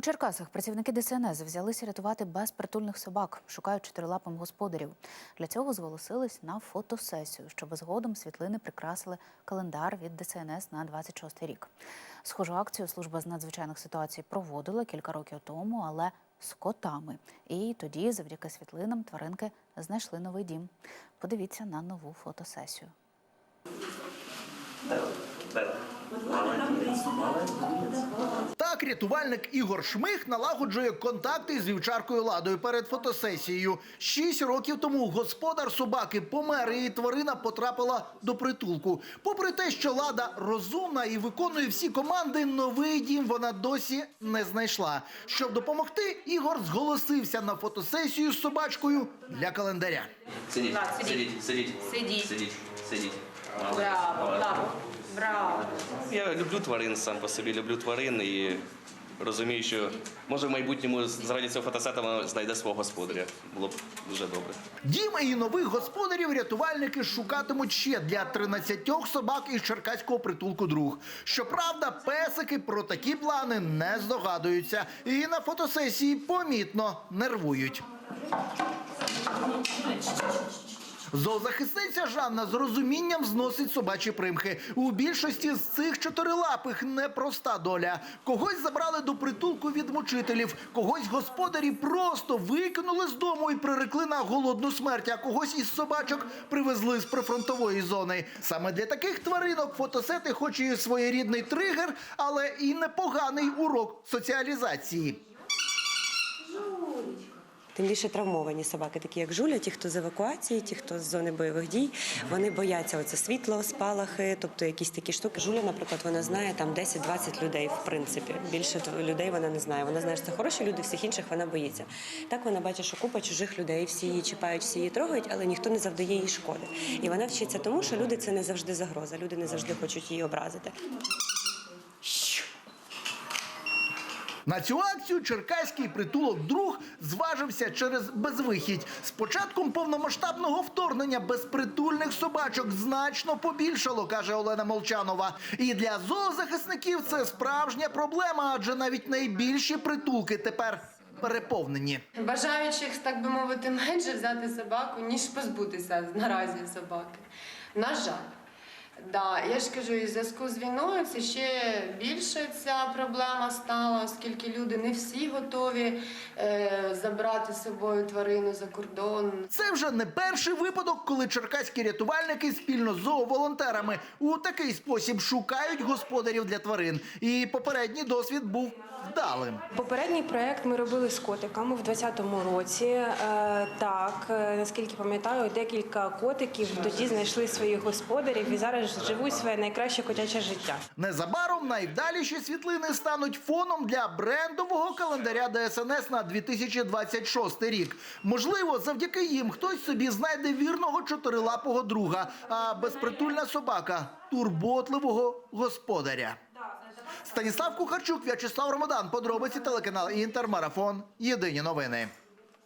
У Черкасах працівники ДСНС взялися рятувати безпритульних собак, шукають чотирилапим господарів. Для цього зголосились на фотосесію, щоб згодом світлини прикрасили календар від ДСНС на 26 рік. Схожу акцію служба з надзвичайних ситуацій проводила кілька років тому, але з котами. І тоді, завдяки світлинам, тваринки знайшли новий дім. Подивіться на нову фотосесію. Так, рятувальник Ігор Шмих налагоджує контакти з вівчаркою Ладою перед фотосесією. Шість років тому господар собаки помер, і тварина потрапила до притулку. Попри те, що Лада розумна і виконує всі команди, новий дім вона досі не знайшла. Щоб допомогти, Ігор зголосився на фотосесію з собачкою для календаря. Сидіть, сидіть. сидіть, сидіть. Сидіть. Сидіть, сидіть. Браво, браво, браво. Я люблю тварин сам по собі, люблю тварин і розумію, що може в майбутньому заради цього фотосета вона знайде свого господаря. Було б дуже добре. Дім і нових господарів рятувальники шукатимуть ще для 13 собак із черкаського притулку друг. Щоправда, песики про такі плани не здогадуються і на фотосесії помітно нервують. Зоозахисниця Жанна з розумінням зносить собачі примхи. У більшості з цих чотирилапих непроста доля. Когось забрали до притулку від мучителів, когось господарі просто викинули з дому і прирекли на голодну смерть, а когось із собачок привезли з прифронтової зони. Саме для таких тваринок фотосети, хоч і своєрідний тригер, але і непоганий урок соціалізації. Тим більше травмовані собаки, такі як Жуля, ті, хто з евакуації, ті, хто з зони бойових дій, вони бояться оце світло, спалахи, тобто якісь такі штуки. Жуля, наприклад, вона знає там 10-20 людей, в принципі. Більше людей вона не знає. Вона знає, що це хороші люди, всіх інших вона боїться. Так вона бачить, що купа чужих людей, всі її чіпають, всі її трогають, але ніхто не завдає їй шкоди. І вона вчиться тому, що люди це не завжди загроза. Люди не завжди хочуть її образити. На цю акцію черкаський притулок друг зважився через безвихідь. З початком повномасштабного вторгнення безпритульних собачок значно побільшало, каже Олена Молчанова. І для зоозахисників це справжня проблема, адже навіть найбільші притулки тепер переповнені. Бажаючих, так би мовити, менше взяти собаку, ніж позбутися наразі собаки. На жаль. Да, я ж кажу, і в зв'язку з війною це ще більше ця проблема стала, оскільки люди не всі готові е, забрати з собою тварину за кордон. Це вже не перший випадок, коли черкаські рятувальники спільно з зооволонтерами у такий спосіб шукають господарів для тварин. І попередній досвід був вдалим. Попередній проект ми робили з котиками в 2020 році. Е, Так, е, наскільки пам'ятаю, декілька котиків тоді знайшли своїх господарів і зараз живуть своє найкраще котяче життя. Незабаром найвдаліші світлини стануть фоном для брендового календаря ДСНС на 2026 рік. Можливо, завдяки їм хтось собі знайде вірного чотирилапого друга, а безпритульна собака турботливого господаря. Станіслав Кухарчук, В'ячеслав Ромадан. Подробиці телеканал Інтермарафон. Єдині новини.